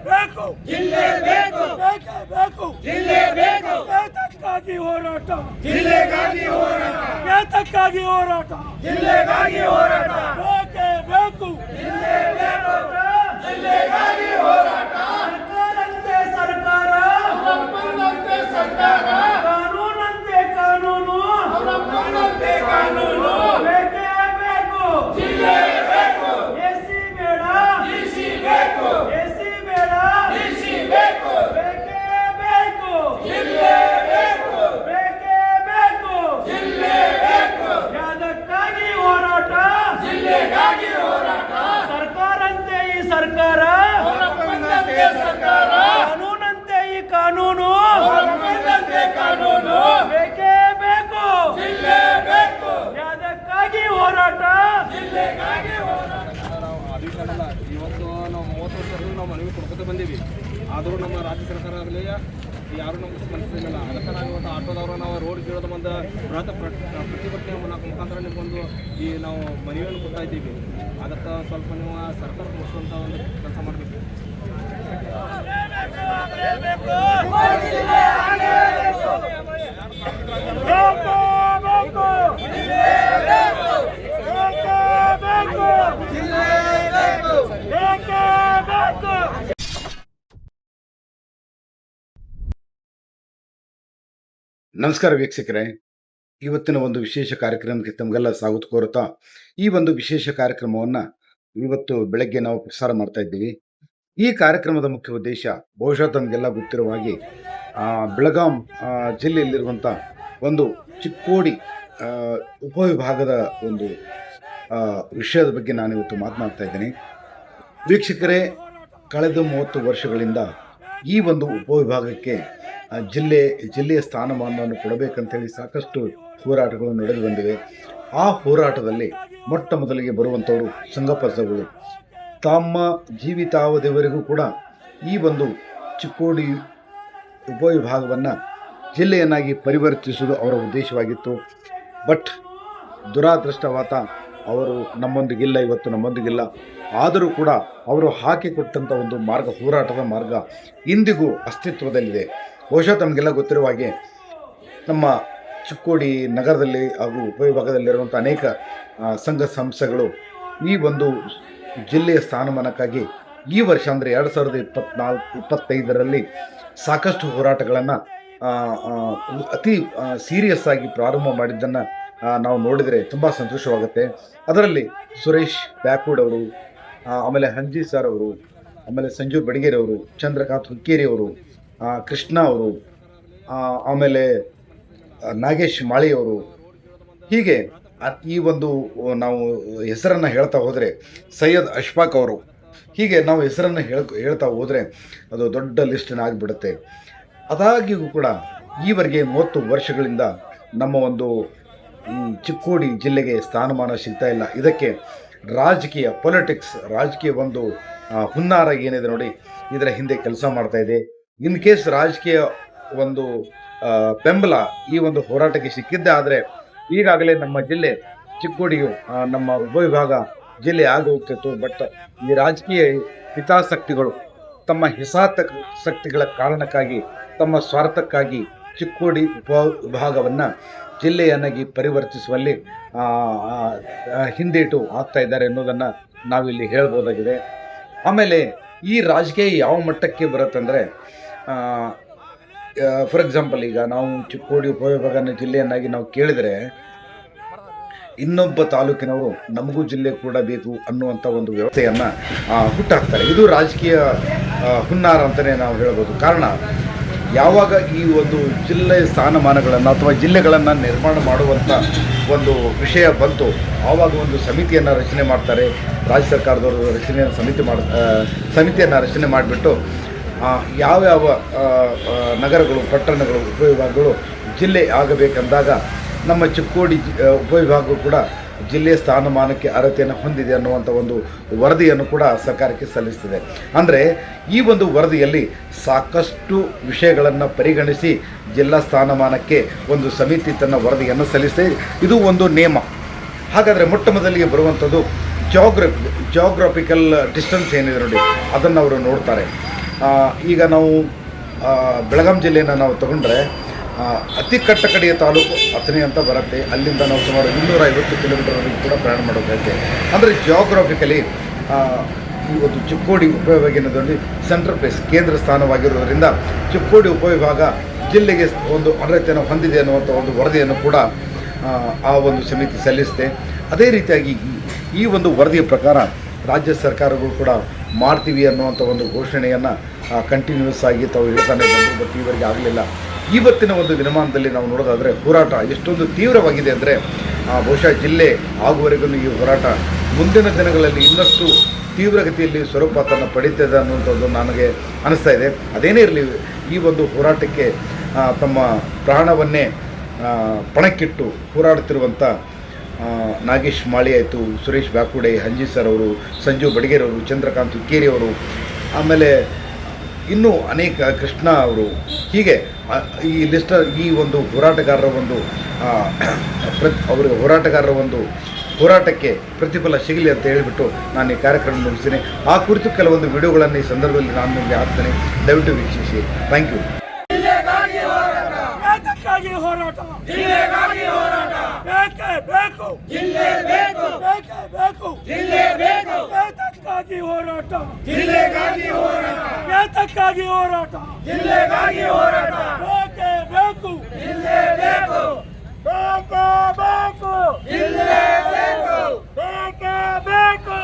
ಬೇಕೇ ಬೇಕು ಜಿಲ್ಲೆ ಬೇಕು ಬೇಕೇ ಬೇಕು ಜಿಲ್ಲೆ ಬೇಕು ಯಾತಕ್ಕಾಗಿ ಹೋರಾಟ ಜಿಲ್ಲೆಗಾಗಿ ಹೋರಾಟ ಯಾತಕ್ಕಾಗಿ ಹೋರಾಟ ಜಿಲ್ಲೆಗಾಗಿ ಹೋರಾಟ ಬೇಕೇ ಬೇಕು ಜಿಲ್ಲೆಗಾಗಿ ಹೋರಾಟ ಸರ್ಕಾರಂತೆ ಸರ್ಕಾರ ಅವರಪ್ಪನಂತೆ ಸರ್ಕಾರ ಕಾನೂನಂತೆ ಕಾನೂನು ಅವರಪ್ಪನಂತೆ ಕಾನೂನು ಬೇಕೇ ಬೇಕು ಜಿಲ್ಲೆ ಬೇಕು ಎಸಿ ಬೇಡ ಡಿಸಿ ಬೇಕು ಎಸಿ ಬೇಡ ಡಿಸಿ ಬೇಕು ಬೇಕೇ ಬೇಕು ಜಿಲ್ಲೆ ಬೇಕು ಬೇಕೇ ಬೇಕು ಜಿಲ್ಲೆ ಬೇಕು ಯಾದಕ್ಕಾಗಿ ಹೋರಾಟ ಜಿಲ್ಲೆಗಾಗಿ ಹೋರಾಟ ಸರ್ಕಾರಂತೆ ಈ ಸರ್ಕಾರ ಅವರಪ್ಪನಂತೆ ಸರ್ಕಾರ ಕಾನೂನಂತೆ ಈ ಕಾನೂನು ಅವರಪ್ಪನಂತೆ ಕಾನೂನು ಬೇಕೇ ಬೇಕು ಜಿಲ್ಲೆ ಬೇಕು ಯಾದಕ್ಕಾಗಿ ಹೋರಾಟ ಜಿಲ್ಲೆಗಾಗಿ ಹೋರಾಟ ಅಧಿಕಾರಲ್ಲ ಇವತ್ತು ನಾವು ಮೂವತ್ತು ವರ್ಷದಿಂದ ನಾವು ಮನವಿ ಕೊಡ್ಕೊತ ಬಂದೀವಿ ಆದರೂ ನಮ್ಮ ರಾಜ್ಯ ಸರ್ಕಾರ ಆಗಲಿ, ಯಾರು ನಮ್ಗೆ ಸ್ಪಂದಿಸಲಿಲ್ಲ ಅದಕ್ಕೆ ನಾವು ಇವತ್ತು ಆಟೋದವರು ನಾವು ರೋಡ್ ಕೀಳೋದು ಒಂದು ಬೃಹತ್ ಪ್ರ- ಪ್ರತಿಭಟನೆ ಮುಖಾಂತರ ನಿಮ್ಗೊಂದು ಈ ನಾವು ಮನವಿಯನ್ನು ಕೊಡ್ತಾ ಇದ್ದೀವಿ. ಅದಕ್ಕೆ ಸ್ವಲ್ಪ ನೀವು ಸರ್ಕಾರ ಮುಗಿಸುವಂಥ ಒಂದು ಕೆಲಸ ಮಾಡಬೇಕು. ಬೇಕು ಬೇಕು ಬೇಕೇ ಬೇಕು ಬೇಕೇ ಬೇಕು ನಮಸ್ಕಾರ ವೀಕ್ಷಕರೇ. ಇವತ್ತಿನ ಒಂದು ವಿಶೇಷ ಕಾರ್ಯಕ್ರಮಕ್ಕೆ ತಮಗೆಲ್ಲ ಸ್ವಾಗತ ಕೋರುತ್ತಾ, ಈ ಒಂದು ವಿಶೇಷ ಕಾರ್ಯಕ್ರಮವನ್ನು ಇವತ್ತು ಬೆಳಗ್ಗೆ ನಾವು ಪ್ರಸಾರ ಮಾಡ್ತಾ ಇದ್ದೀವಿ. ಈ ಕಾರ್ಯಕ್ರಮದ ಮುಖ್ಯ ಉದ್ದೇಶ ಬಹುಶಃ ತಮಗೆಲ್ಲ ಗೊತ್ತಿರುವ ಹಾಗೆ ಬೆಳಗಾಂ ಜಿಲ್ಲೆಯಲ್ಲಿರುವಂಥ ಒಂದು ಚಿಕ್ಕೋಡಿ ಉಪವಿಭಾಗದ ಒಂದು ವಿಷಯದ ಬಗ್ಗೆ ನಾನು ಇವತ್ತು ಮಾತನಾಡ್ತಾ ಇದ್ದೀನಿ. ವೀಕ್ಷಕರೇ, ಕಳೆದ ಮೂವತ್ತು ವರ್ಷಗಳಿಂದ ಈ ಒಂದು ಉಪವಿಭಾಗಕ್ಕೆ ಜಿಲ್ಲೆ, ಜಿಲ್ಲೆಯ ಸ್ಥಾನಮಾನವನ್ನು ಕೊಡಬೇಕಂತೇಳಿ ಸಾಕಷ್ಟು ಹೋರಾಟಗಳು ನಡೆದು ಬಂದಿವೆ. ಆ ಹೋರಾಟದಲ್ಲಿ ಮೊಟ್ಟ ಮೊದಲಿಗೆ ಬರುವಂಥವರು ಸಂಘಪರ್ಸಗಳು ತಮ್ಮ ಜೀವಿತಾವಧಿವರೆಗೂ ಕೂಡ ಈ ಒಂದು ಚಿಕ್ಕೋಡಿ ಉಪವಿಭಾಗವನ್ನು ಜಿಲ್ಲೆಯನ್ನಾಗಿ ಪರಿವರ್ತಿಸುವುದು ಅವರ ಉದ್ದೇಶವಾಗಿತ್ತು. ಬಟ್ ದುರಾದೃಷ್ಟವಾತ ಅವರು ನಮ್ಮೊಂದಿಗಿಲ್ಲ, ಇವತ್ತು ನಮ್ಮೊಂದಿಗಿಲ್ಲ. ಆದರೂ ಕೂಡ ಅವರು ಹಾಕಿಕೊಟ್ಟಂಥ ಒಂದು ಮಾರ್ಗ, ಹೋರಾಟದ ಮಾರ್ಗ ಇಂದಿಗೂ ಅಸ್ತಿತ್ವದಲ್ಲಿದೆ. ಬಹುಶಃ ತಮಗೆಲ್ಲ ಗೊತ್ತಿರುವ ಹಾಗೆ ನಮ್ಮ ಚಿಕ್ಕೋಡಿ ನಗರದಲ್ಲಿ ಹಾಗೂ ಉಪವಿಭಾಗದಲ್ಲಿರುವಂಥ ಅನೇಕ ಸಂಘ ಸಂಸ್ಥೆಗಳು ಈ ಒಂದು ಜಿಲ್ಲೆಯ ಸ್ಥಾನಮಾನಕ್ಕಾಗಿ ಈ ವರ್ಷ ಅಂದರೆ ಎರಡು ಸಾವಿರದ ಇಪ್ಪತ್ನಾಲ್ಕು ಇಪ್ಪತ್ತೈದರಲ್ಲಿ ಸಾಕಷ್ಟು ಹೋರಾಟಗಳನ್ನು ಅತಿ ಸೀರಿಯಸ್ ಆಗಿ ಪ್ರಾರಂಭ ಮಾಡಿದ್ದನ್ನು ನಾವು ನೋಡಿದರೆ ತುಂಬ ಸಂತೋಷವಾಗುತ್ತೆ. ಅದರಲ್ಲಿ ಸುರೇಶ್ ಬ್ಯಾಕ್ವುಡ್ ಅವರು ಆಮೇಲೆ ಹಂಜಿ ಸರ್ ಅವರು, ಆಮೇಲೆ ಸಂಜೀವ್ ಬಡಗೇರಿ ಅವರು, ಚಂದ್ರಕಾಂತ್ ಹುಕ್ಕೇರಿ ಅವರು ಕೃಷ್ಣ ಅವರು ಆಮೇಲೆ ನಾಗೇಶ್ ಮಾಳಿಯವರು ಹೀಗೆ ಈ ಒಂದು ನಾವು ಹೆಸರನ್ನು ಹೇಳ್ತಾ ಹೋದರೆ, ಸೈಯದ್ ಅಶ್ಫಾಕ್ ಅವರು. ಹೀಗೆ ನಾವು ಹೆಸರನ್ನು ಹೇಳ್, ಹೇಳ್ತಾ ಹೋದರೆ, ಅದು ದೊಡ್ಡ ಲಿಸ್ಟನ್ನು ಆಗಿಬಿಡುತ್ತೆ. ಅದಾಗಿಯೂ ಕೂಡ, ಈವರೆಗೆ ಮೂವತ್ತು ವರ್ಷಗಳಿಂದ ನಮ್ಮ ಒಂದು, ಈ ಚಿಕ್ಕೋಡಿ ಜಿಲ್ಲೆಗೆ ಸ್ಥಾನಮಾನ ಸಿಗ್ತಾ ಇಲ್ಲ. ಇದಕ್ಕೆ ರಾಜಕೀಯ, ಪೊಲಿಟಿಕ್ಸ್, ರಾಜಕೀಯ ಒಂದು ಹುನ್ನಾರ ಏನಿದೆ ನೋಡಿ, ಇದರ ಹಿಂದೆ ಕೆಲಸ ಮಾಡ್ತಾ ಇದೆ. ಇನ್ ಕೇಸ್ ರಾಜಕೀಯ ಒಂದು ಬೆಂಬಲ ಈ ಒಂದು ಹೋರಾಟಕ್ಕೆ ಸಿಕ್ಕಿದ್ದೇ ಆದರೆ ಈಗಾಗಲೇ ನಮ್ಮ ಜಿಲ್ಲೆ ಚಿಕ್ಕೋಡಿಯು ನಮ್ಮ ಉಪವಿಭಾಗ ಜಿಲ್ಲೆ ಆಗೋಗ್ತಿತ್ತು. ಬಟ್ ಈ ರಾಜಕೀಯ ಹಿತಾಸಕ್ತಿಗಳು ತಮ್ಮ ಹಿತಾಸಕ್ತಿಗಳ ಕಾರಣಕ್ಕಾಗಿ, ತಮ್ಮ ಸ್ವಾರ್ಥಕ್ಕಾಗಿ ಚಿಕ್ಕೋಡಿ ಉಪ ವಿಭಾಗವನ್ನು ಜಿಲ್ಲೆಯನ್ನಾಗಿ ಪರಿವರ್ತಿಸುವಲ್ಲಿ ಹಿಂದೇಟು ಆಗ್ತಾ ಇದ್ದಾರೆ ಅನ್ನೋದನ್ನು ನಾವಿಲ್ಲಿ ಹೇಳ್ಬೋದಾಗಿದೆ. ಆಮೇಲೆ ಈ ರಾಜಕೀಯ ಯಾವ ಮಟ್ಟಕ್ಕೆ ಬರುತ್ತಂದರೆ ಫಾರ್ ಎಕ್ಸಾಂಪಲ್ ಈಗ ನಾವು ಚಿಕ್ಕೋಡಿ ಉಪವಿಭಾಗನ ಜಿಲ್ಲೆಯನ್ನಾಗಿ ನಾವು ಕೇಳಿದರೆ, ಇನ್ನೊಬ್ಬ ತಾಲೂಕಿನವರು ನಮಗೂ ಜಿಲ್ಲೆ ಕೂಡ ಬೇಕು ಅನ್ನುವಂಥ ಒಂದು ವ್ಯವಸ್ಥೆಯನ್ನು ಹುಟ್ಟಾಕ್ತಾರೆ. ಇದು ರಾಜಕೀಯ ಹುನ್ನಾರ ಅಂತಲೇ ನಾವು ಹೇಳ್ಬೋದು. ಕಾರಣ, ಯಾವಾಗ ಈ ಒಂದು ಜಿಲ್ಲೆ ಸ್ಥಾನಮಾನಗಳನ್ನು ಅಥವಾ ಜಿಲ್ಲೆಗಳನ್ನು ನಿರ್ಮಾಣ ಮಾಡುವಂಥ ಒಂದು ವಿಷಯ ಬಂತು, ಆವಾಗ ಒಂದು ಸಮಿತಿಯನ್ನು ರಚನೆ ಮಾಡ್ತಾರೆ. ರಾಜ್ಯ ಸರ್ಕಾರದವರು ರಚನೆ ಸಮಿತಿ ಮಾಡ ಸಮಿತಿಯನ್ನು ರಚನೆ ಮಾಡಿಬಿಟ್ಟು ಯಾವ್ಯಾವ ನಗರಗಳು, ಪಟ್ಟಣಗಳು, ಉಪವಿಭಾಗಗಳು ಜಿಲ್ಲೆ ಆಗಬೇಕಂದಾಗ ನಮ್ಮ ಚಿಕ್ಕೋಡಿ ಉಪವಿಭಾಗವು ಕೂಡ ಜಿಲ್ಲೆ ಸ್ಥಾನಮಾನಕ್ಕೆ ಅರ್ಹತೆಯನ್ನು ಹೊಂದಿದೆ ಅನ್ನುವಂಥ ಒಂದು ವರದಿಯನ್ನು ಕೂಡ ಸರ್ಕಾರಕ್ಕೆ ಸಲ್ಲಿಸ್ತದೆ. ಅಂದರೆ ಈ ಒಂದು ವರದಿಯಲ್ಲಿ ಸಾಕಷ್ಟು ವಿಷಯಗಳನ್ನು ಪರಿಗಣಿಸಿ ಜಿಲ್ಲಾ ಸ್ಥಾನಮಾನಕ್ಕೆ ಒಂದು ಸಮಿತಿ ತನ್ನ ವರದಿಯನ್ನು ಸಲ್ಲಿಸಿದೆ. ಇದು ಒಂದು ನಿಯಮ ಹಾಗಾದರೆ ಮೊಟ್ಟ ಮೊದಲಿಗೆ ಬರುವಂಥದ್ದು ಜಾಗ್ರಫಿ ಜಾಗ್ರಫಿಕಲ್ ಡಿಸ್ಟೆನ್ಸ್ ಏನಿದೆ ನೋಡಿ, ಅದನ್ನು ಅವರು ನೋಡ್ತಾರೆ. ಈಗ ನಾವು ಬೆಳಗಾಂ ಜಿಲ್ಲೆಯನ್ನು ನಾವು ತಗೊಂಡ್ರೆ ಅತಿ ಕಟ್ಟಕಡೆಯ ತಾಲೂಕು ಅಥಣಿ ಅಂತ ಬರುತ್ತೆ. ಅಲ್ಲಿಂದ ನಾವು ಸುಮಾರು ಇನ್ನೂರ ಐವತ್ತು ಕಿಲೋಮೀಟರ್ವರೆಗೂ ಕೂಡ ಪ್ರಯಾಣ ಮಾಡೋದೈತೆ ಅಂದರೆ ಜಿಯೋಗ್ರಫಿಕಲಿ ಈ ಒಂದು ಚಿಕ್ಕೋಡಿ ಉಪವಿಭಾಗದಲ್ಲಿ ಸೆಂಟ್ರಲ್ ಪ್ಲೇಸ್ ಕೇಂದ್ರ ಸ್ಥಾನವಾಗಿರುವುದರಿಂದ ಚಿಕ್ಕೋಡಿ ಉಪವಿಭಾಗ ಜಿಲ್ಲೆಗೆ ಒಂದು ಅರ್ಹತೆಯನ್ನು ಹೊಂದಿದೆ ಅನ್ನುವಂಥ ಒಂದು ವರದಿಯನ್ನು ಕೂಡ ಆ, ಒಂದು ಸಮಿತಿ ಸಲ್ಲಿಸಿದೆ. ಅದೇ ರೀತಿಯಾಗಿ ಈ ಒಂದು ವರದಿಯ ಪ್ರಕಾರ ರಾಜ್ಯ ಸರ್ಕಾರಗಳು ಕೂಡ ಮಾಡ್ತೀವಿ ಅನ್ನುವಂಥ ಒಂದು ಘೋಷಣೆಯನ್ನು ಕಂಟಿನ್ಯೂಸ್ ಆಗಿ ತಾವು ಹೇಳ್ತಾನೆ ಬಂದರು ಬಟ್ ಈವರೆಗೆ ಆಗಲಿಲ್ಲ. ಇವತ್ತಿನ ಒಂದು ದಿನಮಾನದಲ್ಲಿ ನಾವು ನೋಡೋದಾದರೆ ಹೋರಾಟ ಎಷ್ಟೊಂದು ತೀವ್ರವಾಗಿದೆ ಅಂದರೆ ಬಹುಶಃ ಜಿಲ್ಲೆ ಆಗುವವರೆಗೂ ಈ ಹೋರಾಟ ಮುಂದಿನ ದಿನಗಳಲ್ಲಿ ಇನ್ನಷ್ಟು ತೀವ್ರಗತಿಯಲ್ಲಿ ಸ್ವರೂಪ ತನ್ನ ಪಡೀತದೆ ಅನ್ನುವಂಥದ್ದು ನನಗೆ ಅನಿಸ್ತಾ ಇದೆ. ಅದೇನೇ ಇರಲಿ, ಈ ಒಂದು ಹೋರಾಟಕ್ಕೆ ತಮ್ಮ ಪ್ರಾಣವನ್ನೇ ಪಣಕ್ಕಿಟ್ಟು ಹೋರಾಡುತ್ತಿರುವಂಥ ನಾಗೇಶ್ ಮಾಳಿ ಆಯಿತು ಸುರೇಶ್ ಬ್ಯಾಕುಡೆ ಹಂಜಿ ಸರ್ ಅವರು ಸಂಜು ಬಡಿಗೇರ್ ಅವರು ಚಂದ್ರಕಾಂತ್ ಹುಕ್ಕೇರಿ ಅವರು ಆಮೇಲೆ ಇನ್ನೂ ಅನೇಕ ಕೃಷ್ಣ ಅವರು. ಹೀಗೆ ಈ ಲಿಸ್ಟ ಈ ಒಂದು ಹೋರಾಟಗಾರರ ಒಂದು ಪ್ರತಿ ಪ್ರ ಅವರ ಹೋರಾಟಗಾರರ ಒಂದು ಹೋರಾಟಕ್ಕೆ ಪ್ರತಿಫಲ ಸಿಗಲಿ ಅಂತ ಹೇಳಿಬಿಟ್ಟು ನಾನು ಈ ಕಾರ್ಯಕ್ರಮ ಮುಗಿಸ್ತೀನಿ. ಆ ಕುರಿತು ಕೆಲವೊಂದು ವಿಡಿಯೋಗಳನ್ನು ಈ ಸಂದರ್ಭದಲ್ಲಿ ನಾನು ನಿಮಗೆ ಹಾಕ್ತೇನೆ. ದಯವಿಟ್ಟು ವೀಕ್ಷಿಸಿ. ಥ್ಯಾಂಕ್ ಯು ಏತಕ್ಕಾಗಿ ಹೋರಾಟ ಜಿಲ್ಲೆಗಾಗಿ ಹೋರಾಟ ಬೇಕೇ ಬೇಕು ಜಿಲ್ಲೆ ಬೇಕು ಬೇಕೇ ಬೇಕು ಜಿಲ್ಲೆ ಬೇಕು ಏತಕ್ಕಾಗಿ ಹೋರಾಟ ಜಿಲ್ಲೆಗಾಗಿ ಹೋರಾಟ ಏತಕ್ಕಾಗಿ ಹೋರಾಟ ಜಿಲ್ಲೆಗಾಗಿ ಹೋರಾಟ ಬೇಕೇ ಬೇಕು ಜಿಲ್ಲೆ ಬೇಕು ಬೇಕೇ ಬೇಕು ಜಿಲ್ಲೆ ಬೇಕು ಬೇಕೇ ಬೇಕು